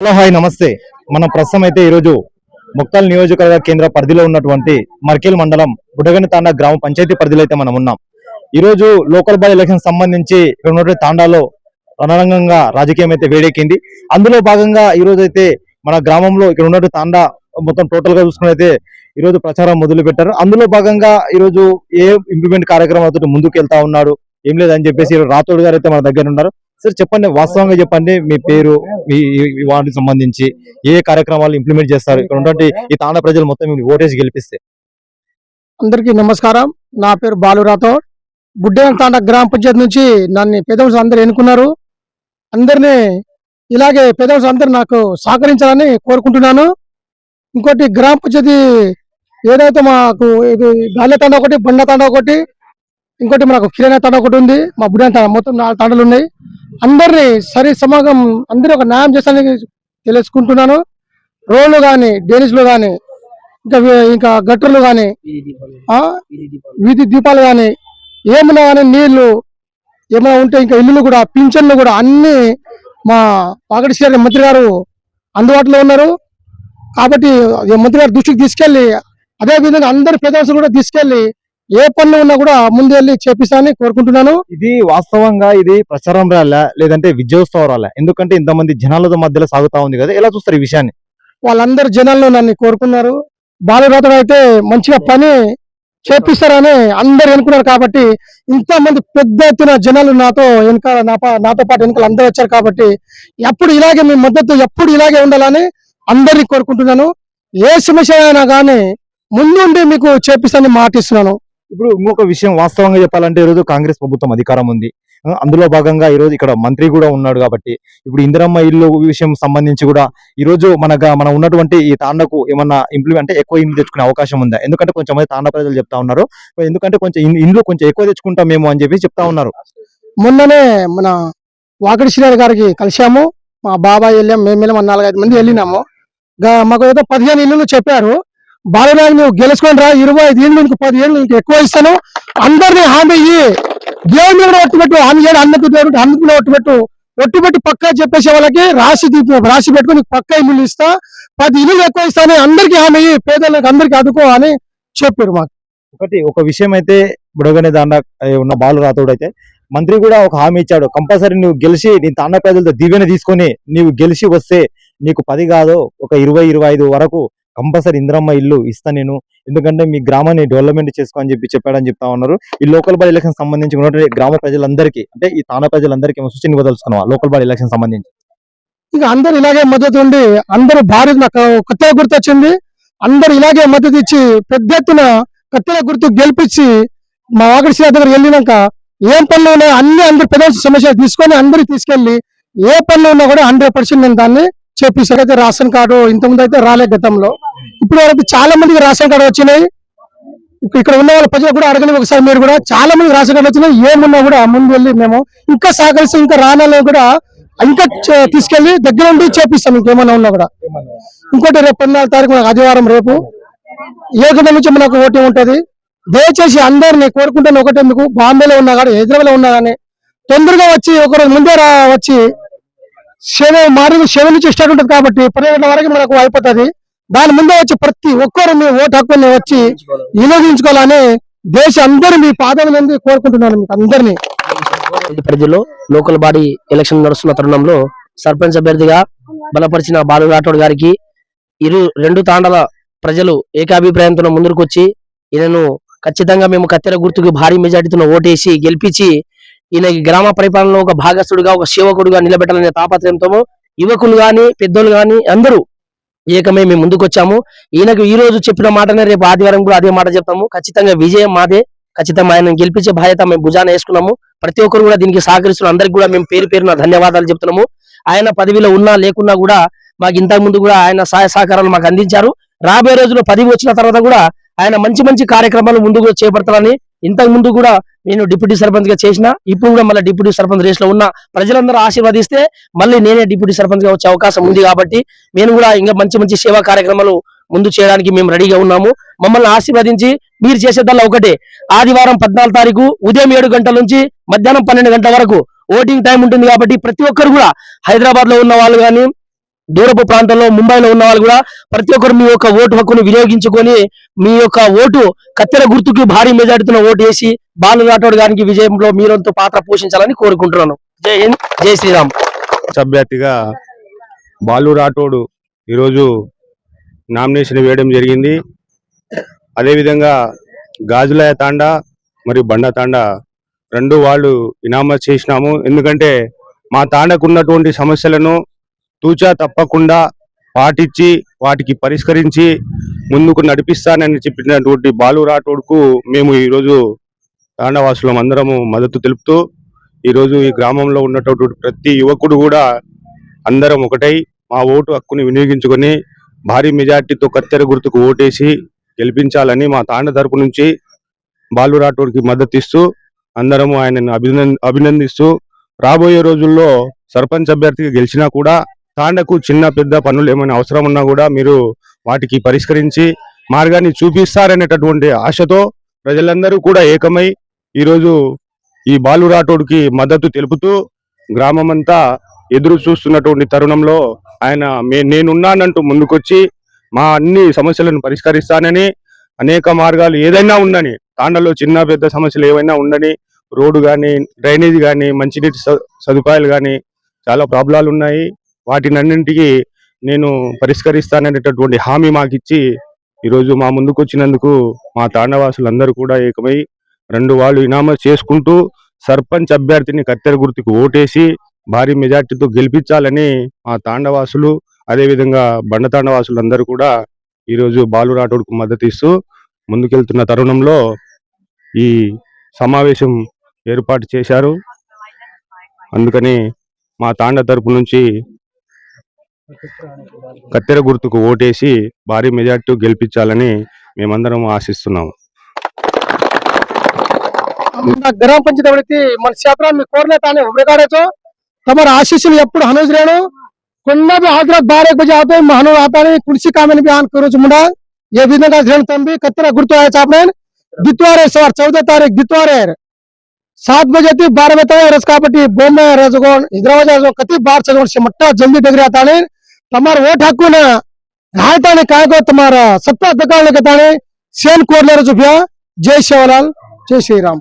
Hello hi నమస్తే. మనం ప్రస్తుతం అయితే ఈరోజు ముక్తాల్ నియోజకవర్గ కేంద్ర పరిధిలో ఉన్నటువంటి మర్కేల్ మండలం బుడగని తాండా గ్రామ పంచాయతీ పరిధిలో అయితే మనం ఉన్నాం. ఈ రోజు లోకల్ బాడీ ఎలక్షన్ సంబంధించి ఇక్కడ ఉన్నటువంటి తాండాలో రణరంగంగా రాజకీయం అయితే వేడెక్కింది. అందులో భాగంగా ఈ రోజు అయితే మన గ్రామంలో ఇక్కడ ఉన్నటువంటి తాండా మొత్తం టోటల్గా చూసుకున్నైతే ఈరోజు ఈ రోజు ప్రచారం మొదలు పెట్టారు అందులో భాగంగా ఈ రోజు ఏ ఇంప్లిమెంట్ కార్యక్రమాలతో ముందుకు వెళ్తా ఉన్నాడు? ఏం లేదని చెప్పేసి రాథోడ్ గారు అయితే మన దగ్గర ఉన్నారు. సార్ చెప్పండి వాస్తవంగా చెప్పండి మీ పేరు మీ వాటికి సంబంధించి ఏ కార్యక్రమాలు ఇంప్లిమెంట్ చేస్తారు? ఇక్కడ ఉన్నటువంటి ఈ తాండా ప్రజలు మొత్తం మీరు ఓటేసి గెలిపిస్తే. అందరికీ నమస్కారం. నా పేరు బాలు రాథోడ్. బుడ్డేన తాండ గ్రామ పంచాయతీ నుంచి నన్ను పెదవంశ అందరు ఎన్నుకున్నారు. అందరినీ ఇలాగే పెదవంశ అందరు నాకు సహకరించాలని కోరుకుంటున్నాను. ఇంకోటి గ్రామ పంచాయతీ ఏదైతే మాకు ఇది గాలి తాండ ఒకటి బండ తాండ ఒకటి ఇంకోటి మనకు కిరాణా తండ ఒకటి ఉంది. మా బుడ్డేన తండ మొత్తం నాలుగు తండలు ఉన్నాయి. అందరినీ సరి సమాగం అందరూ ఒక న్యాయం చేస్తానని తెలుసుకుంటున్నాను. రోడ్లు కానీ డేనిస్లు కానీ ఇంకా ఇంకా గట్టర్లు కానీ ఆ వీధి దీపాలు కానీ ఏమైనా కానీ నీళ్ళు ఏమైనా ఉంటే ఇంకా ఇల్లులు కూడా పింఛన్లు కూడా అన్ని మా పాకటి శ్రీ మంత్రి గారు అందుబాటులో ఉన్నారు. కాబట్టి మంత్రి గారి దృష్టికి తీసుకెళ్ళి అదే విధంగా అందరి పెద్దలు కూడా తీసుకెళ్ళి ఏ పనులు ఉన్నా కూడా ముందు వెళ్ళి చేపిస్తానని కోరుకుంటున్నాను. ఇది వాస్తవంగా ఇది ప్రచారం రాలే లేదంటే విజయోత్సవం రాలే ఎందుకంటే ఇంతమంది జనాలతో మధ్యలో సాగుతా ఉంది కదా ఎలా చూస్తారు ఈ విషయాన్ని? వాళ్ళందరు జనాల్లో నన్ను కోరుకున్నారు. బాలరాతడు అయితే మంచిగా పని చేపిస్తారని అందరు ఎన్నుకున్నారు కాబట్టి ఇంత మంది పెద్ద ఎత్తున జనాలు నాతో వెనక నాతో పాటు వెనకాల అందరూ వచ్చారు కాబట్టి ఎప్పుడు ఇలాగే మీ మద్దతు ఎప్పుడు ఇలాగే ఉండాలని అందరినీ కోరుకుంటున్నాను. ఏ సమస్య అయినా కానీ ముందుండి మీకు చేపిస్తానని మాటిస్తున్నాను. ఇప్పుడు ఇంకొక విషయం వాస్తవంగా చెప్పాలంటే ఈరోజు కాంగ్రెస్ ప్రభుత్వం అధికారం ఉంది. అందులో భాగంగా ఈ రోజు ఇక్కడ మంత్రి కూడా ఉన్నాడు కాబట్టి ఇప్పుడు ఇందిరమ్మ ఇల్లు విషయం సంబంధించి కూడా ఈ రోజు మన మన ఉన్నటువంటి ఈ తాండకు ఏమన్నా ఇంప్లిమెంట్ అంటే ఎక్కువ ఇండ్లు తెచ్చుకునే అవకాశం ఉందా? ఎందుకంటే కొంచెం తాండ ప్రజలు చెప్తా ఉన్నారు. ఎందుకంటే కొంచెం ఇండ్లు కొంచెం ఎక్కువ తెచ్చుకుంటాం మేము అని చెప్పి చెప్తా ఉన్నారు. మొన్ననే మన వాకడి శ్రీరాజ్ గారికి కలిశాము. మా బాబాయ్ వెళ్ళాం మేము వెళ్ళాము నాలుగైదు మంది వెళ్ళినాము. మాకు ఏదో పదిహేను ఇల్లులు చెప్పారు. బాలరాజు నువ్వు గెలుచుకొని రా. ఇరవై ఐదు ఏళ్ళు నీకు పది ఏళ్ళు నీకు ఎక్కువ ఇస్తాను. అందరినీ హామీ ఇయ్యి. దేవుని కూడా ఒట్టుపెట్టు హామీ చేయడం అందరికీ దేవుడు అందరికీ కూడా ఒట్టుపెట్టు ఒట్టుపెట్టి పక్కా చెప్పేసే వాళ్ళకి రాసి తీపి రాసి పెట్టుకుని నీకు ఇల్లు ఇస్తా. పది ఇల్లు ఎక్కువ ఇస్తాను. అందరికీ హామీ ఇయ్యి. పేదలకు అందరికీ అదుకో అని చెప్పారు మాకు. ఒకటి ఒక విషయం అయితే బుడగనే దాండ ఉన్న బాలు రాతోడు అయితే మంత్రి కూడా ఒక హామీ ఇచ్చాడు. కంపల్సరీ నువ్వు గెలిచి నీ తాండ ప్రజలతో దీవెన తీసుకొని నీవు గెలిచి వస్తే నీకు పది కాదు ఒక ఇరవై ఇరవై ఐదు వరకు కంపల్సరీ ఇంద్రమ్మ ఇల్లు ఇస్తా నేను. ఎందుకంటే మీ గ్రామాన్ని డెవలప్మెంట్ చేసుకో అని చెప్పి చెప్పాడని చెప్తా ఉన్నారు. ఈ లోకల్ బాడీ ఎలక్షన్ సంబంధించి ఉన్నటువంటి గ్రామ ప్రజలందరికీ అంటే ఈ తానా ప్రజలందరికీ ఏమో సూచన ఇవ్వదలుచుకున్నావా లోకల్ బాడీ ఎలక్షన్ సంబంధించి? ఇక అందరు ఇలాగే మద్దతు ఉండి అందరూ భారీ నాకు కొత్తగా గుర్తు వచ్చింది. అందరు ఇలాగే మద్దతు ఇచ్చి పెద్ద ఎత్తున కొత్తగా గుర్తు గెలిపించి మా వాకడి శ్రీ దగ్గర వెళ్ళినాక ఏం పనులు ఉన్నాయో అన్ని అందరు పెద్ద సమస్యలు తీసుకొని అందరికి తీసుకెళ్ళి ఏ పనులు ఉన్నా కూడా హండ్రెడ్ పర్సెంట్ నేను దాన్ని చెప్పేసాను అయితే రేషన్ కార్డు ఇంతకుముందు అయితే రాలే గతంలో. ఇప్పుడు వరకు చాలా మందికి రేషన్ కార్డు వచ్చినాయి. ఇక్కడ ఉన్న వాళ్ళ ప్రజలు కూడా అడగని ఒకసారి మీరు కూడా. చాలా మంది రేషన్ కార్డు వచ్చినాయి. ఏమున్నా కూడా ముందు వెళ్ళి మేము ఇంకా సహకరిస్తే ఇంకా రానాలో కూడా ఇంకా తీసుకెళ్ళి దగ్గర ఉండి చేపిస్తాం. ఇంకేమన్నా ఉన్నా కూడా. ఇంకోటి రేపు పద్నాలుగు తారీఖు మనకు ఆదివారం రేపు ఏ గంట నుంచి మనకు ఓటింగ్ ఉంటది. దయచేసి అందరినీ కోరుకుంటాను ఒకటే మీకు బాంబేలో ఉన్నా కానీ హైదరాబాద్లో ఉన్నా కానీ తొందరగా వచ్చి ఒకరోజు ముందే వచ్చి శవ మార్నింగ్ శవ నుంచి స్టార్ట్ ఉంటుంది కాబట్టి పన్నెండు గంటల వరకు మనకు అయిపోతుంది. దాని ముందే వచ్చి ప్రతి ఒక్కరు మీ ఓటు హక్కుని వచ్చి వినియోగించుకోవాలని దేశ అందరూ మీ పాదం నుండి కోరుకుంటున్నాను మీకు అందరినీ. పరిధిలో లోకల్ బాడీ ఎలక్షన్ నడుస్తున్న తరుణంలో సర్పంచ్ అభ్యర్థిగా బలపరిచిన బాలు రాఠోడ్ గారికి ఇరు రెండు తాండల ప్రజలు ఏకాభిప్రాయంతో ముందుకు వచ్చి ఈయనను ఖచ్చితంగా మేము కత్తెర గుర్తుకు భారీ మెజార్టీతో ఓటేసి గెలిపించి ఈయన గ్రామ పరిపాలనలో ఒక భాగస్థుడుగా ఒక సేవకుడుగా నిలబెట్టాలనే తాపత్రయంతో యువకులు కానీ పెద్దోళ్ళు కానీ అందరూ ఏకమై మేము ముందుకొచ్చాము. ఈయనకు ఈ రోజు చెప్పిన మాటనే రేపు ఆదివారం కూడా అదే మాట చెప్తాము. ఖచ్చితంగా విజయం మాదే. ఖచ్చితంగా ఆయన గెలిపించే బాధ్యత మేము భుజాన వేసుకున్నాము. ప్రతి ఒక్కరు కూడా దీనికి సహకరిస్తున్న అందరికి కూడా మేము పేరు పేరున ధన్యవాదాలు చెప్తున్నాము. ఆయన పదవిలో ఉన్నా లేకున్నా కూడా మాకు ఇంతకు ముందు కూడా ఆయన సహాయ సహకారాలు మాకు అందించారు. రాబోయే రోజుల్లో పదవి వచ్చిన తర్వాత కూడా ఆయన మంచి మంచి కార్యక్రమాలు ముందుకు చేపడతారని ఇంతకు ముందు కూడా నేను డిప్యూటీ సర్పంచ్గా చేసిన ఇప్పుడు కూడా మళ్ళీ డిప్యూటీ సర్పంచ్ రేస్లో ఉన్న ప్రజలందరూ ఆశీర్వదిస్తే మళ్ళీ నేనే డిప్యూటీ సర్పంచ్గా వచ్చే అవకాశం ఉంది కాబట్టి నేను కూడా ఇంకా మంచి మంచి సేవా కార్యక్రమాలు ముందు చేయడానికి మేము రెడీగా ఉన్నాము. మమ్మల్ని ఆశీర్వదించి మీరు చేసేదల్లా ఒకటే ఆదివారం పద్నాలుగు తారీఖు ఉదయం ఏడు గంటల నుంచి మధ్యాహ్నం పన్నెండు గంటల వరకు ఓటింగ్ టైం ఉంటుంది కాబట్టి ప్రతి ఒక్కరు కూడా హైదరాబాద్లో ఉన్న వాళ్ళు కానీ దూరపు ప్రాంతంలో ముంబైలో ఉన్న వాళ్ళు కూడా ప్రతి ఒక్కరు మీ యొక్క ఓటు హక్కును వినియోగించుకొని మీ యొక్క ఓటు కత్తెర గుర్తుకి భారీ మెజార్టీతో ఓటు వేసి బాలు రాఠోడ్ గారికి విజయంలో మీరంతా పాత్ర పోషించాలని కోరుకుంటున్నాను. జై హింద్ జై శ్రీరామ్. అభ్యర్థిగా బాలు రాఠోడు ఈరోజు నామినేషన్ వేయడం జరిగింది. అదేవిధంగా గాజులాయ తాండా మరియు బండ తాండా రెండు వాళ్ళు ఇనామా చేసినాము. ఎందుకంటే మా తాండకు ఉన్నటువంటి సమస్యలను తూచా తప్పకుండా పాటించి వాటికి పరిష్కరించి ముందుకు నడిపిస్తానని చెప్పినటువంటి బాలు రాఠోడ్కు మేము ఈరోజు తాండవాసులం అందరము మద్దతు తెలుపుతూ ఈరోజు ఈ గ్రామంలో ఉన్నటువంటి ప్రతి యువకుడు కూడా అందరం ఒకటై మా ఓటు హక్కుని వినియోగించుకొని భారీ మెజార్టీతో కత్తెర గుర్తుకు ఓటేసి గెలిపించాలని మా తాండ తరపు నుంచి బాలు రాఠోడ్కి మద్దతు ఇస్తూ అందరము ఆయనను అభినందిస్తూ రాబోయే రోజుల్లో సర్పంచ్ అభ్యర్థిగా గెలిచినా కూడా తాండకు చిన్న పెద్ద పనులు ఏమైనా అవసరం ఉన్నా కూడా మీరు వాటికి పరిష్కరించి మార్గాన్ని చూపిస్తారనేటటువంటి ఆశతో ప్రజలందరూ కూడా ఏకమై ఈరోజు ఈ బాలు రాఠోడ్కి మద్దతు తెలుపుతూ గ్రామమంతా ఎదురు చూస్తున్నటువంటి తరుణంలో ఆయన మే నేనున్నానంటూ ముందుకొచ్చి మా అన్ని సమస్యలను పరిష్కరిస్తానని అనేక మార్గాలు ఏదైనా ఉండని తాండలో చిన్న పెద్ద సమస్యలు ఏవైనా ఉండని రోడ్డు కానీ డ్రైనేజ్ కానీ మంచినీటి స- సదుపాయాలు కానీ చాలా ప్రాబ్లాలు ఉన్నాయి వాటినన్నింటికి నేను పరిష్కరిస్తాననేటటువంటి హామీ మాకిచ్చి ఈరోజు మా ముందుకు వచ్చినందుకు మా తాండవాసులందరూ కూడా ఏకమై రెండు వాళ్ళు ఇనామా చేసుకుంటూ సర్పంచ్ అభ్యర్థిని కత్తెర గుర్తుకు ఓటేసి భారీ మెజార్టీతో గెలిపించాలని మా తాండవాసులు అదేవిధంగా బండ అందరూ కూడా ఈరోజు బాలు రాఠోడ్కు మద్దతు ఇస్తూ ముందుకెళ్తున్న తరుణంలో ఈ సమావేశం ఏర్పాటు చేశారు. అందుకని మా తాండ తరపు నుంచి कत्र गुर्त को ओटे भारी मेजारट गेल मेमंदर आशिस्ना ग्राम पंचायत मन क्षेत्र में తానే हनोज रेणु कुन्ना भी हाजरा बारह बजे आते आता है तुलसी मुंडा ये रेणु तम भी कतरा गुरु आया चापने सवार चौदह तारीख दितवार सात बजे बारह बजे रसकापटी रजगोन हैदराबाद कति बार सजोन से मट्टा जल्दी डिग्री आता है તમારો વોટ હક્કુ ને રાયતાને કાયગો તમારા સત્તા દગાડને કતાણે સેન કોરલેર જો ભ્યા જય શિવલાલ જય શ્રી રામ